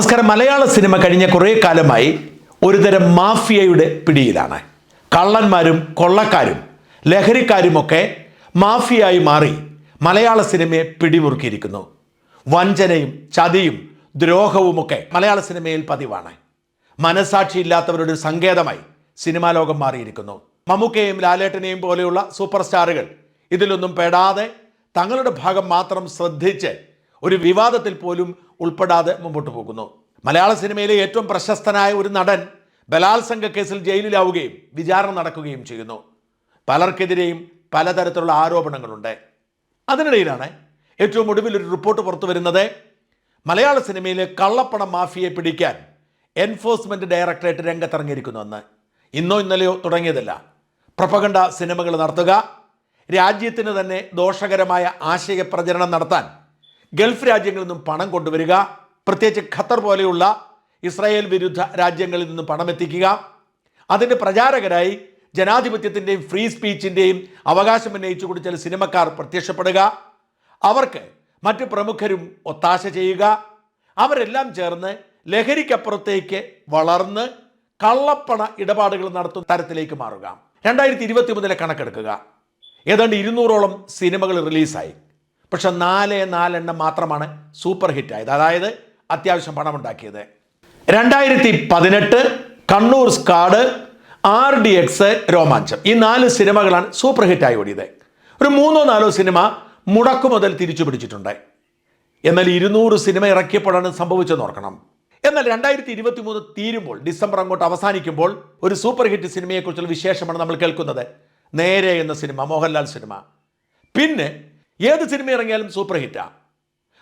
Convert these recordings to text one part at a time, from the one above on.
നമസ്കാരം. മലയാള സിനിമ കഴിഞ്ഞ കുറേ കാലമായി ഒരുതരം മാഫിയയുടെ പിടിയിലാണ്. കള്ളന്മാരും കൊള്ളക്കാരും ലഹരിക്കാരുമൊക്കെ മാഫിയായി മാറി മലയാള സിനിമയെ പിടിമുറുക്കിയിരിക്കുന്നു. വഞ്ചനയും ചതിയും ദ്രോഹവുമൊക്കെ മലയാള സിനിമയിൽ പതിവാണ്. മനസാക്ഷിയില്ലാത്തവരുടെ ഒരു സങ്കേതമായി സിനിമാ ലോകം മാറിയിരിക്കുന്നു. മമ്മൂക്കയും ലാലേട്ടനെയും പോലെയുള്ള സൂപ്പർ സ്റ്റാറുകൾ ഇതിലൊന്നും പെടാതെ തങ്ങളുടെ ഭാഗം മാത്രം ശ്രദ്ധിച്ച് ഒരു വിവാദത്തിൽ പോലും ഉൾപ്പെടാതെ മുമ്പോട്ട് പോകുന്നു. മലയാള സിനിമയിലെ ഏറ്റവും പ്രശസ്തനായ ഒരു നടൻ ബലാത്സംഗ കേസിൽ ജയിലിലാവുകയും വിചാരണ നടക്കുകയും ചെയ്യുന്നു. പലർക്കെതിരെയും പലതരത്തിലുള്ള ആരോപണങ്ങളുണ്ട്. അതിനിടയിലാണ് ഏറ്റവും ഒടുവിൽ ഒരു റിപ്പോർട്ട് പുറത്തു വരുന്നത്. മലയാള സിനിമയിലെ കള്ളപ്പണം മാഫിയെ പിടിക്കാൻ എൻഫോഴ്സ്മെന്റ് ഡയറക്ടറേറ്റ് രംഗത്തിറങ്ങിയിരിക്കുന്നുവെന്ന് ഇന്നോ ഇന്നലെയോ തുടങ്ങിയതല്ല. പ്രപകണ്ഡ സിനിമകൾ നടത്തുക രാജ്യത്തിന് തന്നെ ദോഷകരമായ ആശയപ്രചരണം നടത്താൻ ഗൾഫ് രാജ്യങ്ങളിൽ നിന്നും പണം കൊണ്ടുവരിക പ്രത്യേകിച്ച് ഖത്തർ പോലെയുള്ള ഇസ്രായേൽ വിരുദ്ധ രാജ്യങ്ങളിൽ നിന്നും പണമെത്തിക്കുക അതിന്റെ പ്രചാരകരായി ജനാധിപത്യത്തിന്റെയും ഫ്രീ സ്പീച്ചിന്റെയും അവകാശം ഉന്നയിച്ചുകൊണ്ട് ചില സിനിമക്കാർ പ്രത്യക്ഷപ്പെടുക. അവർക്ക് മറ്റ് പ്രമുഖരും ഒത്താശ ചെയ്യുക. അവരെല്ലാം ചേർന്ന് ലഹരിക്കപ്പുറത്തേക്ക് വളർന്ന് കള്ളപ്പണ ഇടപാടുകൾ നടത്തുന്ന തരത്തിലേക്ക് മാറുക. രണ്ടായിരത്തി ഇരുപത്തി മൂന്നിലെ കണക്കെടുക്കുക. ഏതാണ്ട് ഇരുന്നൂറോളം സിനിമകൾ റിലീസായി. പക്ഷെ നാല് നാലെണ്ണം മാത്രമാണ് സൂപ്പർ ഹിറ്റ് ആയത്. അതായത് അത്യാവശ്യം പണമുണ്ടാക്കിയത്. രണ്ടായിരത്തി പതിനെട്ട് Kannur squad R D X Romancham. ഈ നാല് സിനിമകളാണ് സൂപ്പർ ഹിറ്റായി ഓടിയത്. ഒരു മൂന്നോ നാലോ സിനിമ മുടക്കു മുതൽ തിരിച്ചു പിടിച്ചിട്ടുണ്ട്. എന്നാൽ ഇരുന്നൂറ് സിനിമ ഇറക്കിയപ്പോഴാണ് സംഭവിച്ചെന്ന് ഓർക്കണം. എന്നാൽ രണ്ടായിരത്തി ഇരുപത്തി മൂന്ന് തീരുമ്പോൾ ഡിസംബർ അങ്ങോട്ട് അവസാനിക്കുമ്പോൾ ഒരു സൂപ്പർ ഹിറ്റ് സിനിമയെക്കുറിച്ചുള്ള വിശേഷമാണ് നമ്മൾ കേൾക്കുന്നത്. നേരെ എന്ന സിനിമ മോഹൻലാൽ സിനിമ. പിന്നെ ഏത് സിനിമ ഇറങ്ങിയാലും സൂപ്പർ ഹിറ്റാണ്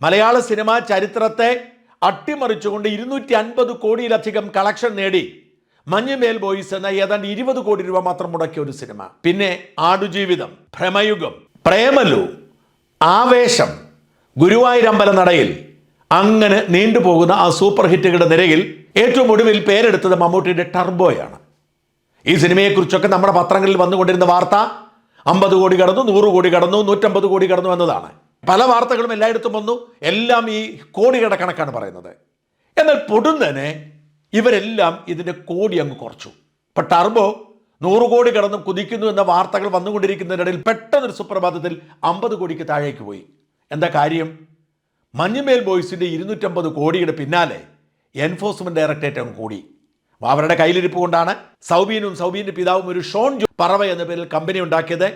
മലയാള സിനിമ ചരിത്രത്തെ അട്ടിമറിച്ചുകൊണ്ട് ഇരുന്നൂറ്റി അൻപത് കോടിയിലധികം കളക്ഷൻ നേടി. മഞ്ഞുമേൽ ബോയ്സ് എന്ന ഏതാണ്ട് ഇരുപത് കോടി രൂപ മാത്രം മുടക്കിയ ഒരു സിനിമ. പിന്നെ ആടുജീവിതം ഭ്രമയുഗം പ്രേമലു ആവേശം ഗുരുവായൂരമ്പല നടയിൽ അങ്ങനെ നീണ്ടുപോകുന്ന ആ സൂപ്പർ ഹിറ്റുകളുടെ നിരയിൽ ഏറ്റവും ഒടുവിൽ പേരെടുത്തത് മമ്മൂട്ടിയുടെ ടർബോയാണ് ഈ സിനിമയെക്കുറിച്ചൊക്കെ നമ്മുടെ പത്രങ്ങളിൽ വന്നുകൊണ്ടിരുന്ന വാർത്ത അമ്പത് കോടി കടന്നു നൂറ് കോടി കടന്നു നൂറ്റമ്പത് കോടി കടന്നു എന്നതാണ്. പല വാർത്തകളും എല്ലായിടത്തും വന്നു. എല്ലാം ഈ കോടികളുടെ കണക്കാണ് പറയുന്നത്. എന്നാൽ പൊടുന്നനെ ഇവരെല്ലാം ഇതിന്റെ കോടി അങ്ങ് കുറച്ചു. ഇപ്പം ടർബോ നൂറ് കോടി കടന്ന് കുതിക്കുന്നു എന്ന വാർത്തകൾ വന്നുകൊണ്ടിരിക്കുന്നതിനിടയിൽ പെട്ടെന്നൊരു സുപ്രഭാതത്തിൽ അമ്പത് കോടിക്ക് താഴേക്ക് പോയി. എന്താ കാര്യം? മഞ്ഞുമേൽ ബോയ്സിന്റെ ഇരുന്നൂറ്റമ്പത് കോടിയുടെ പിന്നാലെ എൻഫോഴ്സ്മെന്റ് ഡയറക്ടറേറ്റ് അങ്ങ് കൂടി. അവരുടെ കയ്യിലിരിപ്പ് കൊണ്ടാണ് സൗബീനും സൗബീന്റെ പിതാവും ഒരു ഷോൺ ജോ പറവ എന്ന പേരിൽ കമ്പനി ഉണ്ടാക്കിയത്.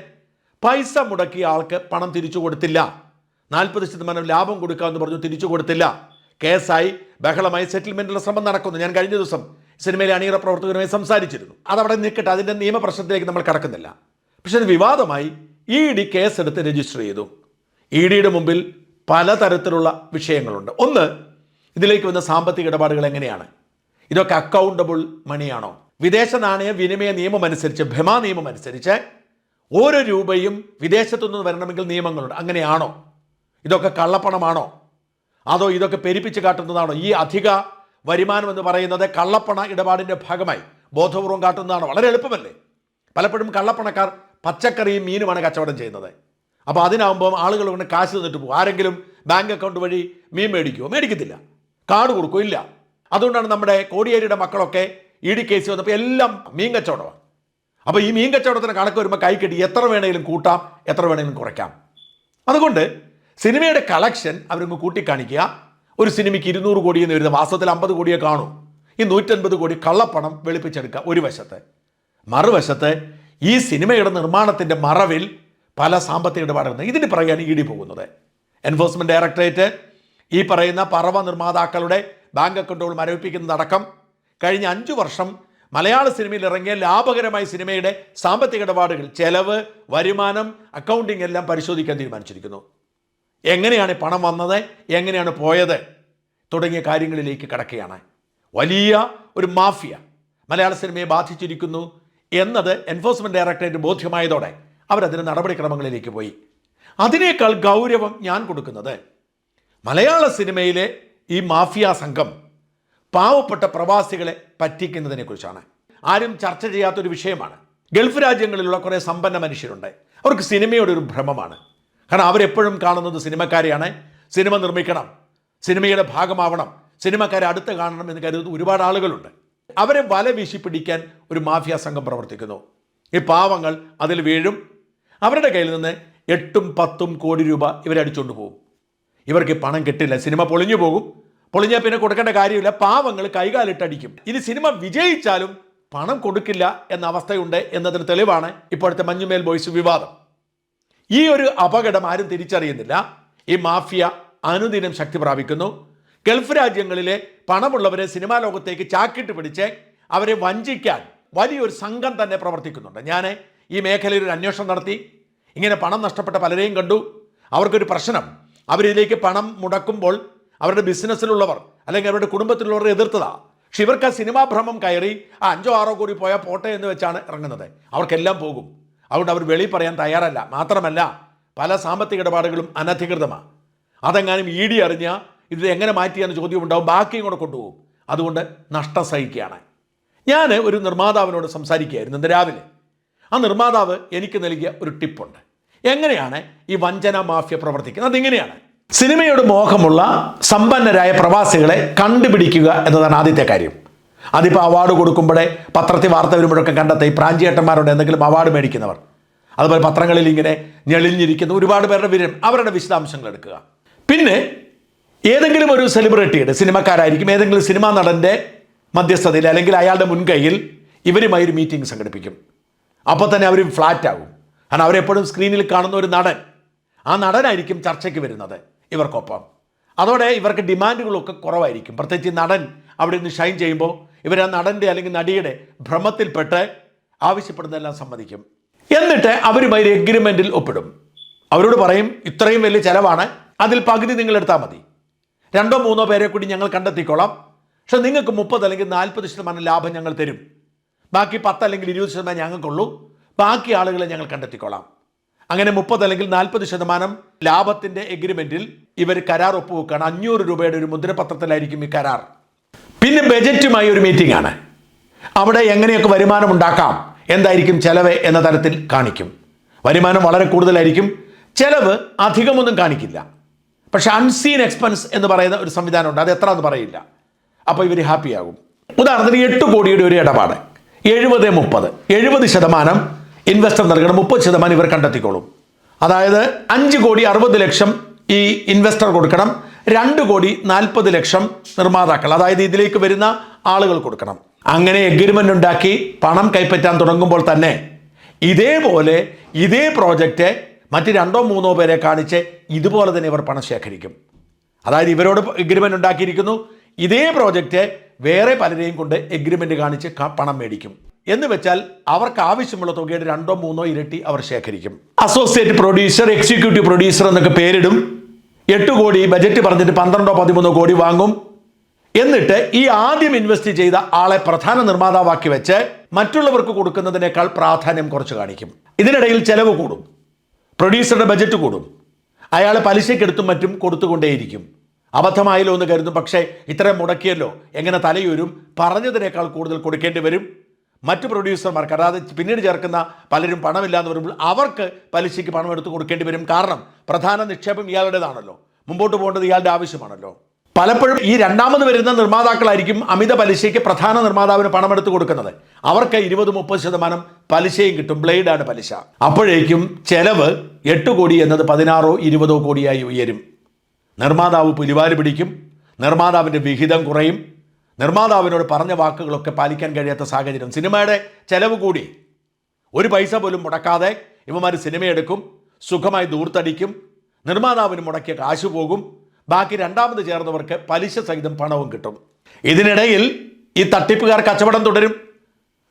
പൈസ മുടക്കിയ ആൾക്ക് പണം തിരിച്ചു കൊടുത്തില്ല. നാൽപ്പത് ശതമാനം ലാഭം കൊടുക്കാമെന്ന് പറഞ്ഞു തിരിച്ചു കൊടുത്തില്ല. കേസായി ബഹളമായി സെറ്റിൽമെന്റിനുള്ള ശ്രമം നടക്കുന്നു. ഞാൻ കഴിഞ്ഞ ദിവസം സിനിമയിലെ അണിയറ പ്രവർത്തകരുമായി സംസാരിച്ചിരുന്നു. അതവിടെ നിൽക്കട്ടെ അതിന്റെ നിയമപ്രശ്നത്തിലേക്ക് നമ്മൾ കടക്കുന്നില്ല. പക്ഷേ അത് വിവാദമായി ഇ ഡി കേസെടുത്ത് രജിസ്റ്റർ ചെയ്തു. ഇ ഡിയുടെ മുമ്പിൽ പലതരത്തിലുള്ള വിഷയങ്ങളുണ്ട്. ഒന്ന് ഇതിലേക്ക് വന്ന സാമ്പത്തിക ഇടപാടുകൾ എങ്ങനെയാണ്? ഇതൊക്കെ അക്കൗണ്ടബിൾ മണിയാണോ വിദേശ നാണയ വിനിമയ നിയമം അനുസരിച്ച് ഭെമ നിയമം അനുസരിച്ച് ഓരോ രൂപയും വിദേശത്തു നിന്ന് വരണമെങ്കിൽ നിയമങ്ങളുണ്ട്. അങ്ങനെയാണോ? ഇതൊക്കെ കള്ളപ്പണമാണോ? അതോ ഇതൊക്കെ പെരുപ്പിച്ച് കാട്ടുന്നതാണോ? ഈ അധിക വരുമാനം എന്ന് പറയുന്നത് കള്ളപ്പണ ഇടപാടിന്റെ ഭാഗമായി ബോധപൂർവം കാട്ടുന്നതാണോ? വളരെ എളുപ്പമല്ലേ? പലപ്പോഴും കള്ളപ്പണക്കാർ പച്ചക്കറിയും മീനുമാണ് കച്ചവടം ചെയ്യുന്നത്. അപ്പോൾ അതിനാകുമ്പോൾ ആളുകൾ കൊണ്ട് കാശ് തന്നിട്ട് പോകും. ആരെങ്കിലും ബാങ്ക് അക്കൗണ്ട് വഴി മീൻ മേടിക്കുമോ മേടിക്കത്തില്ല. കാർഡ് കൊടുക്കുമോ ഇല്ല. അതുകൊണ്ടാണ് നമ്മുടെ കോടിയേരിയുടെ മക്കളൊക്കെ ഇ ഡി കേസ് വന്നപ്പോൾ എല്ലാം മീൻ കച്ചവടമാണ് അപ്പോൾ ഈ മീൻ കച്ചവടത്തിന് കണക്ക് വരുമ്പോൾ കൈ കെട്ടി എത്ര വേണമെങ്കിലും കൂട്ടാം എത്ര വേണമെങ്കിലും കുറയ്ക്കാം. അതുകൊണ്ട് സിനിമയുടെ കളക്ഷൻ അവരങ്ങ് കൂട്ടിക്കാണിക്കുക. ഒരു സിനിമയ്ക്ക് ഇരുന്നൂറ് കോടി എന്ന് വരുന്ന മാസത്തിൽ അമ്പത് കോടിയെ കാണൂ. ഈ നൂറ്റൻപത് കോടി കള്ളപ്പണം വെളുപ്പിച്ചെടുക്കുക ഒരു വശത്ത്. മറുവശത്ത് ഈ സിനിമയുടെ നിർമ്മാണത്തിന്റെ മറവിൽ പല സാമ്പത്തിക ഇടപാടുകൾ ഇതിന് പറയുകയാണ് ഇ ഡി പോകുന്നത്. എൻഫോഴ്സ്മെന്റ് ഡയറക്ടറേറ്റ് ഈ പറയുന്ന പറവ നിർമ്മാതാക്കളുടെ ബാങ്ക് അക്കൗണ്ടുകൾ മരവിപ്പിക്കുന്നതടക്കം കഴിഞ്ഞ അഞ്ചു വർഷം മലയാള സിനിമയിൽ ഇറങ്ങിയ ലാഭകരമായ സിനിമയുടെ സാമ്പത്തിക ഇടപാടുകൾ ചെലവ് വരുമാനം അക്കൗണ്ടിംഗ് എല്ലാം പരിശോധിക്കാൻ തീരുമാനിച്ചിരിക്കുന്നു. എങ്ങനെയാണ് പണം വന്നത്? എങ്ങനെയാണ് പോയത്? തുടങ്ങിയ കാര്യങ്ങളിലേക്ക് കടക്കുകയാണ്. വലിയ ഒരു മാഫിയ മലയാള സിനിമയെ ബാധിച്ചിരിക്കുന്നു എന്നത് എൻഫോഴ്സ്മെന്റ് ഡയറക്ടറേറ്റ് ബോധ്യമായതോടെ അവരതിന് നടപടിക്രമങ്ങളിലേക്ക് പോയി. അതിനേക്കാൾ ഗൗരവം ഞാൻ കൊടുക്കുന്നത് മലയാള സിനിമയിലെ ഈ മാഫിയ സംഘം പാവപ്പെട്ട പ്രവാസികളെ പറ്റിക്കുന്നതിനെക്കുറിച്ചാണ് ആരും ചർച്ച ചെയ്യാത്തൊരു വിഷയമാണ്. ഗൾഫ് രാജ്യങ്ങളിലുള്ള കുറേ സമ്പന്ന മനുഷ്യരുണ്ട്. അവർക്ക് സിനിമയുടെ ഒരു ഭ്രമമാണ്. കാരണം അവരെപ്പോഴും കാണുന്നത് സിനിമക്കാരെയാണ്. സിനിമ നിർമ്മിക്കണം. സിനിമയുടെ ഭാഗമാവണം. സിനിമക്കാരെ അടുത്ത് കാണണം എന്ന് കരുതുന്ന ഒരുപാട് ആളുകളുണ്ട്. അവരെ വല വീശി പിടിക്കാൻ ഒരു മാഫിയ സംഘം പ്രവർത്തിക്കുന്നു. ഈ പാവങ്ങൾ അതിൽ വീഴും. അവരുടെ കയ്യിൽ നിന്ന് എട്ടും പത്തും കോടി രൂപ ഇവരടിച്ചുകൊണ്ട് പോകും. ഇവർക്ക് പണം കിട്ടില്ല. സിനിമ പൊളിഞ്ഞു പോകും. പൊളിഞ്ഞാൽ പിന്നെ കൊടുക്കേണ്ട കാര്യമില്ല. പാവങ്ങൾ കൈകാലിട്ടടിക്കും. ഇനി സിനിമ വിജയിച്ചാലും പണം കൊടുക്കില്ല എന്ന അവസ്ഥയുണ്ട് എന്നതിന് തെളിവാണ് ഇപ്പോഴത്തെ മഞ്ഞുമേൽ ബോയ്സ് വിവാദം. ഈ ഒരു അപകടം ആരും തിരിച്ചറിയുന്നില്ല. ഈ മാഫിയ അനുദിനം ശക്തി പ്രാപിക്കുന്നു. ഗൾഫ് രാജ്യങ്ങളിലെ പണമുള്ളവരെ സിനിമാ ലോകത്തേക്ക് ചാക്കിട്ട് പിടിച്ച് അവരെ വഞ്ചിക്കാൻ വലിയൊരു സംഘം തന്നെ പ്രവർത്തിക്കുന്നുണ്ട്. ഞാൻ ഈ മേഖലയിൽ ഒരു അന്വേഷണം നടത്തി. ഇങ്ങനെ പണം നഷ്ടപ്പെട്ട പലരെയും കണ്ടു. അവർക്കൊരു പ്രശ്നം. അവരിതിലേക്ക് പണം മുടക്കുമ്പോൾ അവരുടെ ബിസിനസ്സിലുള്ളവർ അല്ലെങ്കിൽ അവരുടെ കുടുംബത്തിലുള്ളവർ എതിർത്തതാണ് പക്ഷെ ഇവർക്ക് ആ സിനിമാ ഭ്രമം കയറി ആ അഞ്ചോ ആറോ കോടി പോയാൽ പോട്ടെ എന്ന് വെച്ചാണ് ഇറങ്ങുന്നത്. അവർക്കെല്ലാം പോകും. അതുകൊണ്ട് അവർ വെളി പറയാൻ തയ്യാറല്ല. മാത്രമല്ല പല സാമ്പത്തിക ഇടപാടുകളും അനധികൃതമാണ് അതെങ്ങാനും ഇ ഡി അറിഞ്ഞാൽ ഇത് എങ്ങനെ മാറ്റിയെന്ന് ചോദ്യം ഉണ്ടാവും ബാക്കിയും കൂടെ കൊണ്ടുപോകും. അതുകൊണ്ട് നഷ്ടം സഹിക്കുകയാണ്. ഞാൻ ഒരു നിർമ്മാതാവിനോട് സംസാരിക്കുകയായിരുന്നു ഇന്ന് രാവിലെ. ആ നിർമ്മാതാവ് എനിക്ക് നൽകിയ ഒരു ടിപ്പുണ്ട്. എങ്ങനെയാണ് ഈ വഞ്ചന മാഫിയ പ്രവർത്തിക്കുന്നത്? അതിങ്ങനെയാണ്. സിനിമയോട് മോഹമുള്ള സമ്പന്നരായ പ്രവാസികളെ കണ്ടുപിടിക്കുക എന്നതാണ് ആദ്യത്തെ കാര്യം. അതിപ്പോൾ അവാർഡ് കൊടുക്കുമ്പോഴേ പത്രത്തിൽ വാർത്ത വരുമ്പോഴൊക്കെ കണ്ടെത്തി. പ്രാഞ്ചിയേട്ടന്മാരുടെ എന്തെങ്കിലും അവാർഡ് മേടിക്കുന്നവർ. അതുപോലെ പത്രങ്ങളിൽ ഇങ്ങനെ ഞെളിഞ്ഞിരിക്കുന്ന ഒരുപാട് പേരുടെ വിവരം അവരുടെ വിശദാംശങ്ങൾ എടുക്കുക. പിന്നെ ഏതെങ്കിലും ഒരു സെലിബ്രിറ്റിയുടെ സിനിമക്കാരായിരിക്കും ഏതെങ്കിലും സിനിമാ നടന്റെ മധ്യസ്ഥതയിൽ അല്ലെങ്കിൽ അയാളുടെ മുൻകൈയിൽ ഇവരുമായി ഒരു മീറ്റിംഗ് സംഘടിപ്പിക്കും. അപ്പോൾ തന്നെ അവർ ഫ്ലാറ്റ് ആകും കാരണം അവരെപ്പോഴും സ്ക്രീനിൽ കാണുന്ന ഒരു നടൻ. ആ നടനായിരിക്കും ചർച്ചയ്ക്ക് വരുന്നത് ഇവർക്കൊപ്പം. അതോടെ ഇവർക്ക് ഡിമാൻഡുകളൊക്കെ കുറവായിരിക്കും. പ്രത്യേകിച്ച് നടൻ അവിടെ നിന്ന് ഷൈൻ ചെയ്യുമ്പോൾ ഇവർ ആ നടന്റെ അല്ലെങ്കിൽ നടിയുടെ ഭ്രമത്തിൽപ്പെട്ട് ആവശ്യപ്പെടുന്നതെല്ലാം സമ്മതിക്കും. എന്നിട്ട് അവരുമായി ഒരു എഗ്രിമെന്റിൽ ഒപ്പിടും. അവരോട് പറയും ഇത്രയും വലിയ ചിലവാണ്. അതിൽ പകുതി നിങ്ങൾ എടുത്താൽ മതി. രണ്ടോ മൂന്നോ പേരെ കൂടി ഞങ്ങൾ കണ്ടെത്തിക്കോളാം. പക്ഷെ നിങ്ങൾക്ക് മുപ്പത് അല്ലെങ്കിൽ നാൽപ്പത് ശതമാനം ലാഭം ഞങ്ങൾ തരും. ബാക്കി പത്ത് അല്ലെങ്കിൽ ഇരുപത് ശതമാനം ഞങ്ങൾക്കുള്ളൂ. ബാക്കി ആളുകളെ ഞങ്ങൾ കണ്ടെത്തിക്കൊള്ളാം അങ്ങനെ മുപ്പത് അല്ലെങ്കിൽ നാൽപ്പത് ശതമാനം ലാഭത്തിന്റെ എഗ്രിമെന്റിൽ ഇവർ കരാർ ഒപ്പുവെക്കുകയാണ് അഞ്ഞൂറ് രൂപയുടെ ഒരു മുദ്രപത്രത്തിലായിരിക്കും ഈ കരാർ. പിന്നെ ബജറ്റുമായി ഒരു മീറ്റിംഗ് ആണ്. അവിടെ എങ്ങനെയൊക്കെ വരുമാനം ഉണ്ടാക്കാം എന്തായിരിക്കും ചെലവ് എന്ന തരത്തിൽ കാണിക്കും. വരുമാനം വളരെ കൂടുതലായിരിക്കും. ചെലവ് അധികമൊന്നും കാണിക്കില്ല. പക്ഷെ അൺസീൻ എക്സ്പെൻസ് എന്ന് പറയുന്ന ഒരു സംവിധാനമുണ്ട്. അത് എത്ര എന്ന് പറയില്ല അപ്പോൾ ഇവർ ഹാപ്പിയാകും ഉദാഹരണത്തിന് എട്ട് കോടിയുടെ ഒരു ഇടപാട്. എഴുപത് മുപ്പത്. എഴുപത് ശതമാനം ഇൻവെസ്റ്റർ നൽകണം മുപ്പത് ശതമാനം ഇവർ കണ്ടെത്തിക്കോളും. അതായത് അഞ്ച് കോടി അറുപത് ലക്ഷം ഈ ഇൻവെസ്റ്റർ കൊടുക്കണം രണ്ട് കോടി നാൽപ്പത് ലക്ഷം നിർമ്മാതാക്കൾ അതായത് ഇതിലേക്ക് വരുന്ന ആളുകൾ കൊടുക്കണം. അങ്ങനെ എഗ്രിമെന്റ് ഉണ്ടാക്കി പണം കൈപ്പറ്റാൻ തുടങ്ങുമ്പോൾ തന്നെ ഇതേപോലെ ഇതേ പ്രോജക്റ്റ് മറ്റ് രണ്ടോ മൂന്നോ പേരെ കാണിച്ച് ഇതുപോലെ തന്നെ ഇവർ പണം ശേഖരിക്കും. അതായത് ഇവരോട് എഗ്രിമെന്റ് ഉണ്ടാക്കിയിരിക്കുന്നു ഇതേ പ്രോജക്റ്റ് വേറെ പലരെയും കൊണ്ട് എഗ്രിമെന്റ് കാണിച്ച് പണം മേടിക്കും. എന്ന് വെച്ചാൽ അവർക്ക് ആവശ്യമുള്ള തുകയുടെ രണ്ടോ മൂന്നോ ഇരട്ടി അവർ ശേഖരിക്കും. അസോസിയേറ്റ് പ്രൊഡ്യൂസർ എക്സിക്യൂട്ടീവ് പ്രൊഡ്യൂസർ എന്നൊക്കെ പേരിടും. എട്ട് കോടി ബജറ്റ് പറഞ്ഞിട്ട് പന്ത്രണ്ടോ പതിമൂന്നോ കോടി വാങ്ങും. എന്നിട്ട് ഈ ആദ്യം ഇൻവെസ്റ്റ് ചെയ്ത ആളെ പ്രധാന നിർമ്മാതാവാക്കി വെച്ച് മറ്റുള്ളവർക്ക് കൊടുക്കുന്നതിനേക്കാൾ പ്രാധാന്യം കുറച്ച് കാണിക്കും. ഇതിനിടയിൽ ചെലവ് കൂടും. പ്രൊഡ്യൂസറുടെ ബജറ്റ് കൂടും. അയാൾ പലിശക്കെടുത്തും മറ്റും കൊടുത്തുകൊണ്ടേയിരിക്കും. അബദ്ധമായല്ലോ എന്ന് കരുതും. പക്ഷേ ഇത്രയും മുടക്കിയല്ലോ. എങ്ങനെ തലയൂരും? പറഞ്ഞതിനേക്കാൾ കൂടുതൽ കൊടുക്കേണ്ടി വരും. മറ്റു പ്രൊഡ്യൂസർമാർക്ക് അതായത് പിന്നീട് ചേർക്കുന്ന പലരും പണമില്ല എന്ന് പറയുമ്പോൾ അവർക്ക് പലിശയ്ക്ക് പണം എടുത്ത് കൊടുക്കേണ്ടി വരും കാരണം പ്രധാന നിക്ഷേപം ഇയാളുടേതാണല്ലോ. മുമ്പോട്ട് പോകേണ്ടത് ഇയാളുടെ ആവശ്യമാണല്ലോ. പലപ്പോഴും ഈ രണ്ടാമത് വരുന്ന നിർമ്മാതാക്കളായിരിക്കും അമിത പലിശയ്ക്ക് പ്രധാന നിർമ്മാതാവിന് പണം പണമെടുത്ത് കൊടുക്കുന്നത്. അവർക്ക് ഇരുപത് മുപ്പത് ശതമാനം പലിശയും കിട്ടും. ബ്ലേഡാണ് പലിശ. അപ്പോഴേക്കും ചെലവ് എട്ട് കോടി എന്നത് പതിനാറോ ഇരുപതോ കോടിയായി ഉയരും. നിർമ്മാതാവ് പുലിവാൽ പിടിക്കും. നിർമ്മാതാവിന്റെ വിഹിതം കുറയും. നിർമ്മാതാവിനോട് പറഞ്ഞ വാക്കുകളൊക്കെ പാലിക്കാൻ കഴിയാത്ത സാഹചര്യം. സിനിമയുടെ ചെലവ് കൂടി. ഒരു പൈസ പോലും മുടക്കാതെ ഇവന്മാർ സിനിമയെടുക്കും സുഖമായി ദൂർത്തടിക്കും നിർമ്മാതാവിന് മുടക്കിയ കാശ് പോകും ബാക്കി രണ്ടാമത് ചേർന്നവർക്ക് പലിശ സഹിതം പണവും കിട്ടും. ഇതിനിടയിൽ ഈ തട്ടിപ്പുകാർ കച്ചവടം തുടരും.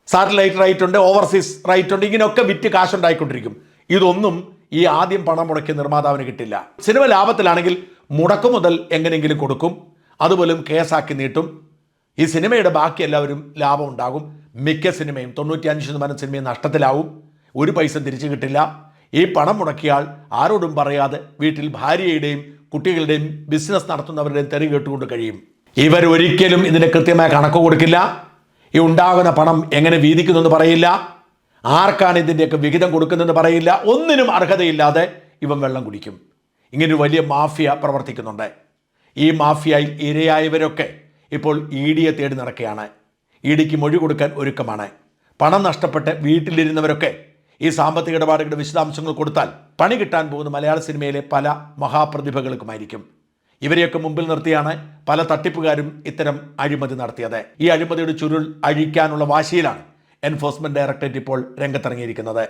സാറ്റലൈറ്റ് റൈറ്റ് ഉണ്ട് ഓവർസീസ് റൈറ്റ് ഉണ്ട് ഇങ്ങനെയൊക്കെ വിറ്റ് കാശുണ്ടായിക്കൊണ്ടിരിക്കും. ഇതൊന്നും ഈ ആദ്യം പണം മുടക്കിയ നിർമ്മാതാവിന് കിട്ടില്ല. സിനിമ ലാഭത്തിലാണെങ്കിൽ മുടക്കു മുതൽ എങ്ങനെയെങ്കിലും കൊടുക്കും. അതുപോലും കേസാക്കി നീട്ടും. ഈ സിനിമയുടെ ബാക്കി എല്ലാവരും ലാഭം ഉണ്ടാകും. മിക്ക സിനിമയും തൊണ്ണൂറ്റിയഞ്ച് ശതമാനം സിനിമയും നഷ്ടത്തിലാവും. ഒരു പൈസ തിരിച്ചു കിട്ടില്ല. ഈ പണം മുടക്കിയാൽ ആരോടും പറയാതെ വീട്ടിൽ ഭാര്യയുടെയും കുട്ടികളുടെയും ബിസിനസ് നടത്തുന്നവരുടെയും തെറി കേട്ടുകൊണ്ട് കഴിയും. ഇവർ ഒരിക്കലും ഇതിന് കൃത്യമായ കണക്ക് കൊടുക്കില്ല. ഈ ഉണ്ടാകുന്ന പണം എങ്ങനെ വീതിക്കുന്നെന്ന് പറയില്ല. ആർക്കാണ് ഇതിന്റെയൊക്കെ വിഹിതം കൊടുക്കുന്നതെന്ന് പറയില്ല. ഒന്നിനും അർഹതയില്ലാതെ ഇവൻ വെള്ളം കുടിക്കും. ഇങ്ങനൊരു വലിയ മാഫിയ പ്രവർത്തിക്കുന്നുണ്ട്. ഈ മാഫിയയിൽ ഇരയായവരൊക്കെ ഇപ്പോൾ ഇ ഡിയെ തേടി നടക്കുകയാണ്. ഇ ഡിക്ക് മൊഴി കൊടുക്കാൻ ഒരുക്കമാണ്. പണം നഷ്ടപ്പെട്ട് വീട്ടിലിരുന്നവരൊക്കെ ഈ സാമ്പത്തിക ഇടപാടുകളുടെ വിശദാംശങ്ങൾ കൊടുത്താൽ പണി കിട്ടാൻ പോകുന്ന മലയാള സിനിമയിലെ പല മഹാപ്രതിഭകൾക്കുമായിരിക്കും. ഇവരെയൊക്കെ മുമ്പിൽ നിർത്തിയാണ് പല തട്ടിപ്പുകാരും ഇത്തരം അഴിമതി നടത്തിയത്. ഈ അഴിമതിയുടെ ചുരുൾ അഴിക്കാനുള്ള വാശിയിലാണ് എൻഫോഴ്സ്മെന്റ് ഡയറക്ടറേറ്റ് ഇപ്പോൾ രംഗത്തിറങ്ങിയിരിക്കുന്നത്.